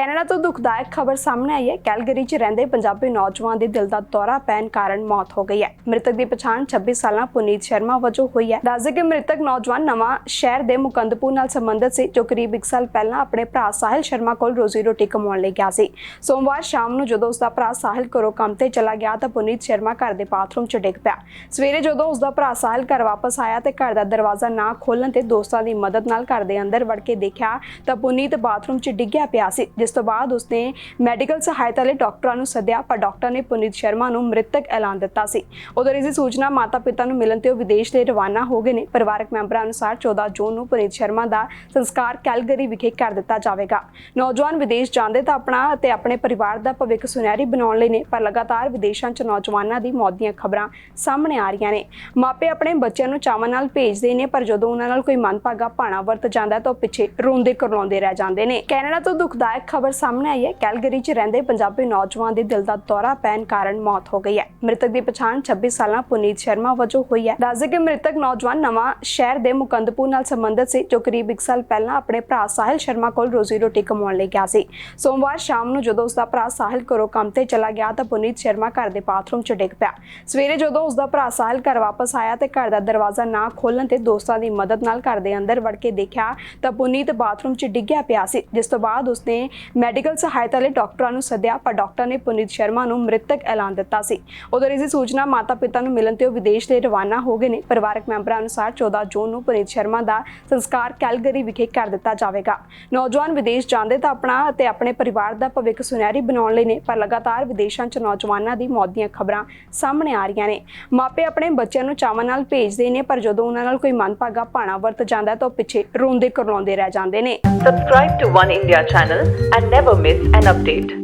Canada ਤੋਂ ਦੁਖਦਾਇਕ ਖਬਰ ਸਾਹਮਣੇ ਆਈ ਹੈ। ਕੈਲਗਰੀ 'ਚ ਰਹਿੰਦੇ ਪੰਜਾਬੀ ਨੌਜਵਾਨ ਦੀ ਦਿਲ ਦਾ ਦੌਰਾ ਪੈਣ ਕਾਰਨ ਮੌਤ ਹੋ ਗਈ ਹੈ। ਮ੍ਰਿਤਕ ਦੀ ਪਛਾਣ 26 ਸਾਲਾਂ ਪੁਨੀਤ ਸ਼ਰਮਾ ਵਜੋਂ ਹੋਈ ਹੈ। ਦੱਸਦੇ ਕਿ ਮ੍ਰਿਤਕ ਨੌਜਵਾਨ ਨਵਾਂ ਸ਼ਹਿਰ ਦੇ ਮੁਕੰਦਪੁਰ ਨਾਲ ਸੰਬੰਧਿਤ ਸੀ, ਜੋ ਕਰੀਬ 1 ਸਾਲ ਪਹਿਲਾਂ ਆਪਣੇ ਭਰਾ ਸਾਹਿਲ ਸ਼ਰਮਾ ਕੋਲ ਰੋਜ਼ੀ ਰੋਟੀ ਕਮਾਉਣ ਲਈ ਗਿਆ ਸੀ। ਸੋਮਵਾਰ ਸ਼ਾਮ ਨੂੰ ਜਦੋਂ ਉਸਦਾ ਭਰਾ ਸਾਹਿਲ ਘਰੋਂ ਕੰਮ ਤੇ ਚਲਾ ਗਿਆ ਤਾਂ ਪੁਨੀਤ ਸ਼ਰਮਾ ਘਰ ਦੇ ਬਾਥਰੂਮ 'ਚ ਡਿੱਗ ਪਿਆ। ਸਵੇਰੇ ਜਦੋਂ ਉਸਦਾ ਭਰਾ ਸਾਹਿਲ ਘਰ ਵਾਪਸ ਆਇਆ ਤੇ ਘਰ ਦਾ ਦਰਵਾਜ਼ਾ ਨਾ ਖੋਲਣ ਤੇ ਦੋਸਤਾਂ ਦੀ ਮਦਦ ਨਾਲ ਘਰ ਦੇ ਅੰਦਰ ਵੜ ਕੇ ਦੇਖਿਆ ਤਾਂ ਪੁਨੀਤ ਬਾਥਰੂਮ 'ਚ ਡਿੱਗਿਆ ਪਿਆ ਸੀ, ਜਿਸ ਤੋਂ ਬਾਅਦ ਉਸਨੇ ਮੈਡੀਕਲ ਸਹਾਇਤਾ ਲਈ ਡਾਕਟਰਾਂ ਨੂੰ ਸੱਦਿਆ, ਪਰ ਡਾਕਟਰ ਨੇ ਪੁਨੀਤ ਸ਼ਰਮਾ ਨੂੰ ਮ੍ਰਿਤਕ ਐਲਾਨ ਦਿੱਤਾ ਸੀ। ਉਧਰ ਇਸ ਦੀ ਸੂਚਨਾ ਮਾਤਾ-ਪਿਤਾ ਨੂੰ ਮਿਲਣ ਤੇ ਉਹ ਵਿਦੇਸ਼ ਲਈ ਰਵਾਨਾ ਹੋ ਗਏ ਨੇ। ਪਰਿਵਾਰਕ ਮੈਂਬਰਾਂ ਅਨੁਸਾਰ 14 ਜੂਨ ਨੂੰ ਪੁਨੀਤ ਸ਼ਰਮਾ ਦਾ ਸੰਸਕਾਰ ਕੈਲਗਰੀ ਵਿਖੇ ਕਰ ਦਿੱਤਾ ਜਾਵੇਗਾ। ਨੌਜਵਾਨ ਵਿਦੇਸ਼ ਜਾਂਦੇ ਤਾਂ ਆਪਣਾ ਅਤੇ ਆਪਣੇ ਪਰਿਵਾਰ ਦਾ ਭਵਿੱਖ ਸੁਨਹਿਰੀ ਬਣਾਉਣ ਲਈ ਨੇ, ਪਰ ਲਗਾਤਾਰ ਵਿਦੇਸ਼ਾਂ 'ਚ ਨੌਜਵਾਨਾਂ ਦੀ ਮੌਤ ਦੀਆਂ ਖਬਰਾਂ ਸਾਹਮਣੇ ਆ ਰਹੀਆਂ ਨੇ। ਮਾਪੇ ਆਪਣੇ ਬੱਚਿਆਂ ਨੂੰ ਚਾਵਾਂ ਨਾਲ ਭੇਜਦੇ ਨੇ, ਪਰ ਜਦੋਂ ਉਹਨਾਂ ਨਾਲ ਕੋਈ ਮਨਪਾਗਾ ਭਾਣਾ ਵਰਤ ਜਾਂਦਾ ਤਾਂ ਉਹ ਪਿੱਛੇ ਰੋਂਦੇ ਕਰਲਾਉਂਦੇ ਰਹਿ ਜਾਂਦੇ ਨੇ। ਕੈਨੇਡਾ ਤੋਂ ਦੁਖਦਾਇਕ ਖਬਰ ਸਾਹਮਣੇ ਆਈ ਹੈ। ਕੈਲਗਰੀ 'ਚ ਰਹਿੰਦੇ ਪੰਜਾਬੀ ਨੌਜਵਾਨ ਦੀ ਦਿਲ ਦਾ ਦੌਰਾ ਪੈਣ ਕਾਰਨ ਮੌਤ ਹੋ ਗਈ ਹੈ। ਮ੍ਰਿਤਕ ਦੀ ਪਛਾਣ 26 ਸਾਲਾਂ ਪੁਨੀਤ ਸ਼ਰਮਾ ਵਜੋਂ ਹੋਈ ਹੈ। ਦੱਸਦੇ ਕਿ ਮ੍ਰਿਤਕ ਨੌਜਵਾਨ ਨਵਾਂ ਸ਼ਹਿਰ ਦੇ ਮੁਕੰਦਪੁਰ ਨਾਲ ਸੰਬੰਧਿਤ ਸੀ, ਜੋ ਕਰੀਬ 1 ਸਾਲ ਪਹਿਲਾਂ ਆਪਣੇ ਭਰਾ ਸਾਹਿਲ ਸ਼ਰਮਾ ਕੋਲ ਰੋਜ਼ੀ ਰੋਟੀ ਕਮਾਉਣ ਲਈ ਗਿਆ ਸੀ। ਸੋਮਵਾਰ ਸ਼ਾਮ ਨੂੰ ਜਦੋਂ ਉਸਦਾ ਭਰਾ ਸਾਹਿਲ ਘਰੋਂ ਕੰਮ ਤੇ ਚਲਾ ਗਿਆ ਤਾਂ ਪੁਨੀਤ ਸ਼ਰਮਾ ਘਰ ਦੇ ਬਾਥਰੂਮ 'ਚ ਡਿੱਗ ਪਿਆ। ਸਵੇਰੇ ਜਦੋਂ ਉਸਦਾ ਭਰਾ ਸਾਹਿਲ ਘਰ ਵਾਪਸ ਆਇਆ ਤੇ ਘਰ ਦਾ ਦਰਵਾਜ਼ਾ ਨਾ ਖੋਲਣ ਤੇ ਦੋਸਤਾਂ ਦੀ ਮਦਦ ਨਾਲ ਘਰ ਦੇ ਅੰਦਰ ਵੜ ਕੇ ਦੇਖਿਆ ਤਾਂ ਪੁਨੀਤ ਬਾਥਰੂਮ 'ਚ ਡਿੱਗਿਆ ਪਿਆ ਸੀ, ਜਿਸ ਤੋਂ ਬਾਅਦ ਉਸਨੇ ਮੈਡੀਕਲ ਸਹਾਇਤਾ ਲਈ ਡਾਕਟਰਾਂ ਨੂੰ ਸੱਦਿਆ, ਪਰ ਡਾਕਟਰ ਨੇ ਪੁਨੀਤ ਸ਼ਰਮਾ ਨੂੰ ਮ੍ਰਿਤਕ ਐਲਾਨ ਦਿੱਤਾ ਸੀ। ਉਧਰ ਇਸ ਦੀ ਸੂਚਨਾ, ਮਾਤਾ-ਪਿਤਾ ਨੂੰ ਮਿਲਣ ਤੇ ਉਹ ਵਿਦੇਸ਼ ਲਈ ਰਵਾਨਾ ਹੋ ਗਏ ਨੇ। ਪਰਿਵਾਰਕ ਮੈਂਬਰਾਂ ਅਨੁਸਾਰ 14 ਜੂਨ ਨੂੰ ਪੁਨੀਤ ਸ਼ਰਮਾ ਦਾ ਸੰਸਕਾਰ ਕੈਲਗਰੀ ਵਿਖੇ ਕਰ ਦਿੱਤਾ ਜਾਵੇਗਾ। ਨੌਜਵਾਨ ਵਿਦੇਸ਼ ਜਾਂਦੇ ਤਾਂ ਆਪਣਾ ਅਤੇ ਆਪਣੇ ਪਰਿਵਾਰ ਦਾ ਭਵਿੱਖ ਸੁਨਹਿਰੀ ਬਣਾਉਣ ਲਈ ਨੇ, ਪਰ ਲਗਾਤਾਰ ਵਿਦੇਸ਼ਾਂ 'ਚ ਨੌਜਵਾਨਾਂ ਦੀ ਮੌਤ ਦੀਆਂ ਖਬਰਾਂ ਸਾਹਮਣੇ ਆ ਰਹੀਆਂ ਨੇ। ਮਾਪੇ ਆਪਣੇ ਬੱਚਿਆਂ ਨੂੰ ਚਾਵਾਂ ਨਾਲ ਭੇਜਦੇ ਨੇ, ਪਰ ਜਦੋਂ ਉਹਨਾਂ ਨਾਲ ਕੋਈ ਮਨਪਾਗਾ ਭਾਣਾ ਵਰਤ ਜਾਂਦਾ ਤਾਂ ਉਹ ਪਿੱਛੇ ਰੋਂਦੇ ਕਰਲਾਉਂਦੇ ਰਹਿ ਜਾਂਦੇ ਨੇ। Subscribe to One India channel and never miss an update.